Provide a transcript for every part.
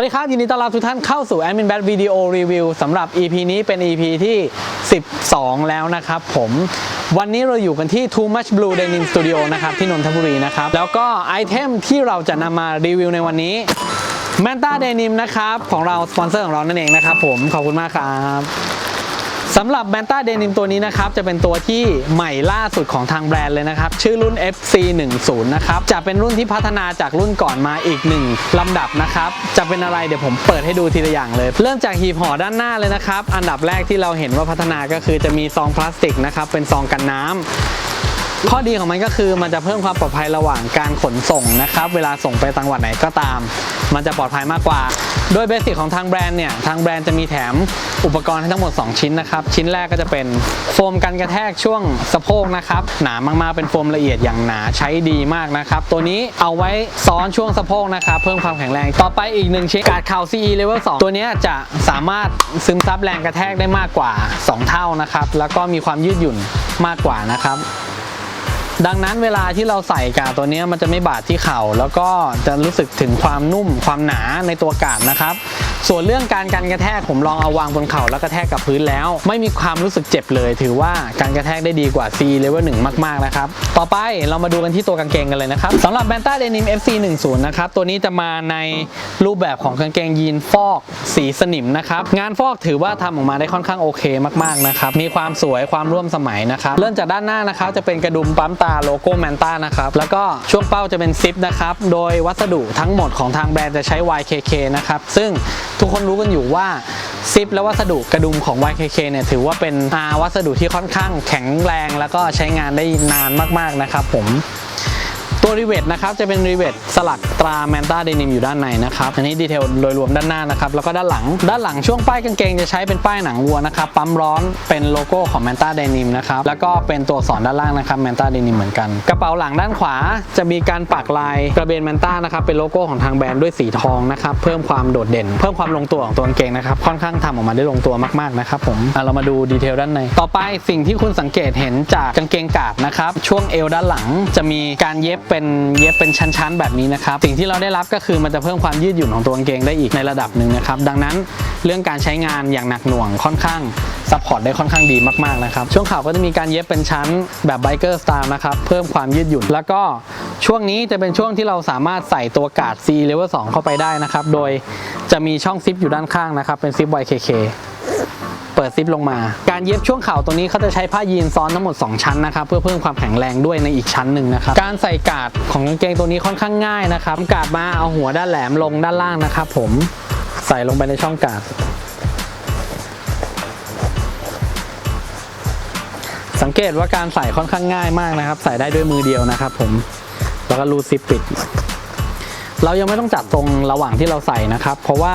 วัสดีครับ ยินดีต้อนรับทุกท่านเข้าสู่ Admin Bad Video Review สำหรับ EP นี้เป็น EP ที่ 12 แล้วนะครับผมวันนี้เราอยู่กันที่ Too Much Blue Denim Studio นะครับ ที่นนทบุรีนะครับ แล้วก็ไอเทมที่เราจะนำมารีวิวในวันนี้ Manta Denim นะครับ ของเรา สปอนเซอร์ของเรานั่นเองนะครับผมขอบคุณมากครับ สำหรับแบนต้าเดนิมตัวนี้นะครับจะเป็นตัวที่ใหม่ล่าสุดของทางแบรนด์เลยนะครับ ชื่อรุ่น FC10 นะครับจะเป็นรุ่นที่พัฒนาจากรุ่นก่อนมาอีกหนึ่งลำดับนะครับจะเป็นอะไรเดี๋ยวผมเปิดให้ดูทีละอย่างเลย เริ่มจากหีบห่อด้านหน้าเลยนะครับ อันดับแรกที่เราเห็นว่าพัฒนาก็คือจะมีซองพลาสติกนะครับเป็นซองกันน้ำ ข้อดีของมันก็คือมันจะเพิ่มความปลอดภัยระหว่างการขนส่งนะครับ เวลาส่งไปต่างจังหวัดไหนก็ตาม มันจะปลอดภัยมากกว่า โดยเบสิกของทางแบรนด์เนี่ย ทางแบรนด์จะมีแถมอุปกรณ์ให้ทั้งหมด 2 ชิ้นนะครับ ชิ้นแรกก็จะเป็นโฟมกันกระแทกช่วงสะโพกนะครับ หนามากๆ เป็นโฟมละเอียดอย่างหนาใช้ดีมากนะครับ ตัวนี้เอาไว้ซ้อนช่วงสะโพกนะครับ เพิ่มความแข็งแรง ต่อไปอีกหนึ่งชิ้นการ์ดเข่า CE Level 2 ตัวนี้จะสามารถซึมซับแรงกระแทกได้มากกว่า 2 เท่านะครับ แล้วก็มีความยืดหยุ่นมากกว่านะครับ ดังนั้นเวลาที่เราใส่กาดตัวนี้มันจะไม่บาดที่เข่า แล้วก็จะรู้สึกถึงความนุ่มความหนาในตัวกาดนะครับ ส่วนเรื่องการกันกระแทกผมลองเอาวางบนเข่าแล้วกระแทกกับพื้นแล้ว ไม่มีความรู้สึกเจ็บเลย ถือว่าการกระแทกได้ดีกว่า C level 1 มากๆนะครับต่อไปเรามาดูกันที่ตัวกางเกงกันเลยนะครับสำหรับ b a n t a Denim FC 10นะครับตัวนี้จะมาในรูปแบบของกางเกงยีนฟอกสีสนิมนะครับงานฟอกถือว่าทำออกมาได้ค่อนข้างโอเคมากๆนะครับมีความสวยความร่วมสมัยนะครับเริ่มจากด้านหน้านะครับจะเป็นกระดุมปั๊มตาโลโก้แมนต้านะครับแล้วก็ช่วงเป้าจะเป็นซิปนะครับโดยวัสดุทั้งหมดของทางแบรนด์จะใช้ YKK นะครับซึ่งทุกคนรู้กันอยู่ว่าซิปและวัสดุกระดุมของ YKK เนี่ยถือว่าเป็นอาวัสดุที่ค่อนข้างแข็งแรง แล้วก็ใช้งานได้นานมากๆนะครับผม ตัวรีเวทนะครับจะเป็นรีเวทสลักตราแมนตาเดนิมอยู่ด้านในนะครับอันนี้ดีเทลโดยรวมด้านหน้านะครับแล้วก็ด้านหลัง ด้านหลังช่วงป้ายกางเกงจะใช้เป็นป้ายหนังวัวนะครับปั๊มร้อนเป็นโลโก้ของแมนตาเดนิมนะครับแล้วก็เป็นตัวสอักษรด้านล่างนะครับแมนตาเดนิมเหมือนกัน กระเป๋าหลังด้านขวาจะมีการปักลายกระเบนแมนตานะครับเป็นโลโก้ของทางแบรนด์ด้วยสีทองนะครับเพิ่มความโดดเด่น เพิ่มความลงตัวของตัวกางเกงนะครับค่อนข้างทำออกมาได้ลงตัวมากๆนะครับผมเรามาดูดีเทลด้านในต่อไปสิ่งที่คุณสังเกตเห็นจากกางเกงกาดนะครับช่วงเอวด้านหลังจะมีการเย็บเป็นเย็บเป็นชั้นๆ แบบนี้นะครับ สิ่งที่เราได้รับก็คือมันจะเพิ่มความยืดหยุ่นของตัวกางเกงได้อีกในระดับหนึ่งนะครับ ดังนั้นเรื่องการใช้งานอย่างหนักหน่วงค่อนข้างซัพพอร์ตได้ค่อนข้างดีมากๆนะครับ ช่วงข่าก็จะมีการเย็บเป็นชั้นแบบไบเกอร์สไตล์นะครับ เพิ่มความยืดหยุ่น แล้วก็ช่วงนี้จะเป็นช่วงที่เราสามารถใส่ตัวกาด C level 2เข้าไปได้นะครับ โดยจะมีช่องซิปอยู่ด้านข้างนะครับ เป็นซิป YKK เปิดซิปลงมา การเย็บช่วงเข่าตัวนี้เขาจะใช้ผ้ายีนซ้อนทั้งหมด 2 ชั้นนะครับเพื่อเพิ่มความแข็งแรงด้วยในอีกชั้นหนึ่งนะครับการใส่กาดของกางเกงตัวนี้ค่อนข้างง่ายนะครับกาดมาเอาหัวด้านแหลมลงด้านล่างนะครับผมใส่ลงไปในช่องกาดสังเกตว่าการใส่ค่อนข้างง่ายมากนะครับ ใส่ได้ด้วยมือเดียวนะครับ ผมแล้วก็รูซิปปิด เรายังไม่ต้องจัดตรงระหว่างที่เราใส่นะครับ เพราะว่า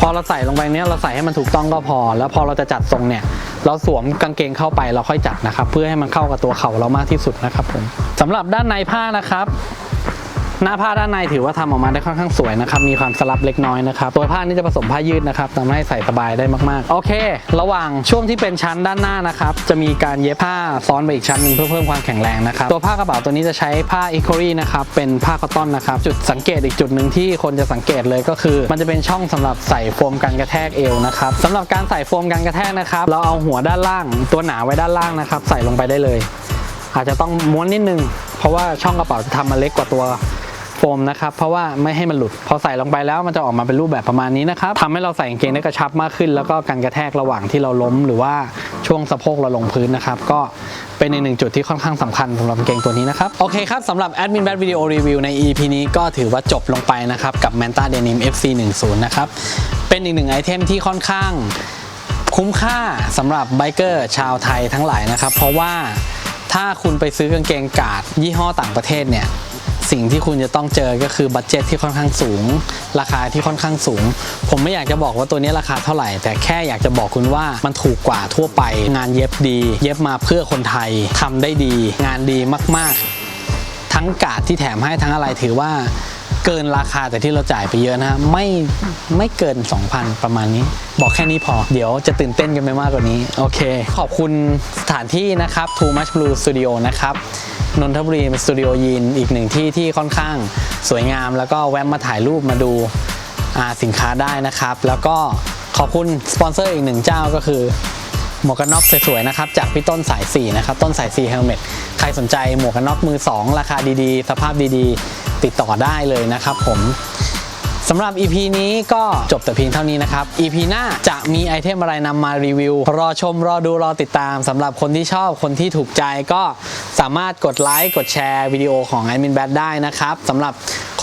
พอเราใส่ลงไปเนี้ยเราใส่ให้มันถูกต้องก็พอ แล้วพอเราจะจัดทรงเนี่ย เราสวมกางเกงเข้าไปเราค่อยจัดนะครับ เพื่อให้มันเข้ากับตัวเข่าเรามากที่สุดนะครับผมสำหรับด้านในผ้านะครับ หน้าผ้าด้านในถือว่าทำออกมาได้ค่อนข้างสวยนะครับ มีความสลับเล็กน้อยนะครับ ตัวผ้านี่จะผสมผ้ายืดนะครับทำให้ใส่สบายได้มากๆ โอเค ระหว่างช่วงที่เป็นชั้นด้านหน้านะครับ จะมีการเย็บผ้าซ้อนไปอีกชั้นหนึ่งเพื่อเพิ่มความแข็งแรงนะครับ ตัวผ้ากระเป๋าตัวนี้จะใช้ผ้าอิโครีนะครับ เป็นผ้าคอตตอนนะครับ จุดสังเกตอีกจุดหนึ่งที่คนจะสังเกตเลยก็คือ มันจะเป็นช่องสำหรับใส่โฟมกันกระแทกเอวนะครับสำหรับการใส่โฟมกันกระแทกนะครับ เราเอาหัวด้านล่าง ตัวหนาไว้ด้านล่างนะครับ ใส่ลงไปได้เลย อาจจะต้องม้วนนิดนึง เพราะว่าช่องกระเป๋าจะทำมาเล็กกว่าตัว โฟมนะครับเพราะว่าไม่ให้มันหลุด พอใส่ลงไปแล้วมันจะออกมาเป็นรูปแบบประมาณนี้นะครับทำให้เราใส่กางเกงได้กระชับมากขึ้น แล้วก็การกระแทกระหว่างที่เราล้ม หรือว่าช่วงสะโพกเราลงพื้นนะครับก็เป็นอีกหนึ่งจุดที่ค่อนข้างสำคัญสำหรับกางเกงตัวนี้นะครับ โอเคครับสำหรับ Admin Bad Video Review ใน EP นี้ก็ถือว่าจบลงไปนะครับ กับ Manta Denim FC 1 0นะครับ เป็นอีกหนึ่งไอเทมที่ค่อนข้างคุ้มค่าสำหรับไบเกอร์ชาวไทยทั้งหลายนะครับ เพราะว่าถ้าคุณไปซื้อกางเกงกาดยี่ห้อต่างประเทศเนี่ย สิ่งที่คุณจะต้องเจอก็คือบัตเจ็ตที่ค่อนข้างสูง ราคาที่ค่อนข้างสูง ผมไม่อยากจะบอกว่าตัวนี้ราคาเท่าไหร่ แต่แค่อยากจะบอกคุณว่ามันถูกกว่าทั่วไป งานเย็บดี เย็บมาเพื่อคนไทยทำได้ดี งานดีมาก ๆ ทั้งกาดที่แถมให้ทั้งอะไรถือว่าเกินราคาแต่ที่เราจ่ายไปเยอะนะฮะไม่ไม่เกิน 2,000 ประมาณนี้ บอกแค่นี้พอ เดี๋ยวจะตื่นเต้นกันไปมากกว่านี้ โอเค ขอบคุณสถานที่นะครับ Too Much Blue Studio นะครับ นนทบุรีเป็นสตูดิโอยีนอีกหนึ่งที่ที่ค่อนข้างสวยงาม แล้วก็แวะมาถ่ายรูปมาดูาสินค้าได้นะครับ แล้วก็ขอบคุณสปอนเซอร์อีกหนึ่งเจ้าก็คือหมวกกันน็อกสวยๆนะครับจากพี่ต้นสาย4นะครับต้นสาย4 Helmet ใครสนใจหมวกกันน็อกมือ 2 ราคาดีๆ สภาพดีๆ ติดต่อได้เลยนะครับผม สำหรับ EP นี้ก็จบแต่เพียงเท่านี้นะครับ EP หน้าจะมีไอเทมอะไรนำมารีวิว รอชมรอดูรอติดตามสำหรับคนที่ชอบคนที่ถูกใจก็สามารถกดไลค์กดแชร์วิดีโอของ Admin Bad ได้นะครับสำหรับ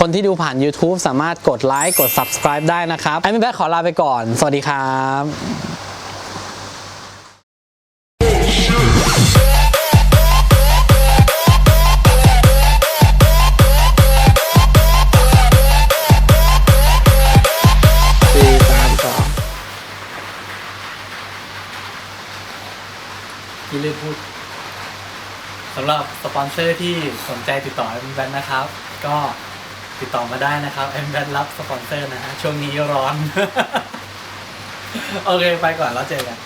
คนที่ดูผ่าน YouTube สามารถกดไลค์กด Subscribe ได้นะครับ Admin Bad ขอลาไปก่อน สวัสดีครับ ยี่ลืมพูดสำหรับสปอนเซอร์ที่สนใจติดต่อแอมแบนนะครับ ก็ติดต่อมาได้นะครับแอมแบนรับสปอนเซอร์นะฮะช่วงนี้ร้อน โอเค ไปก่อนแล้วเจอกัน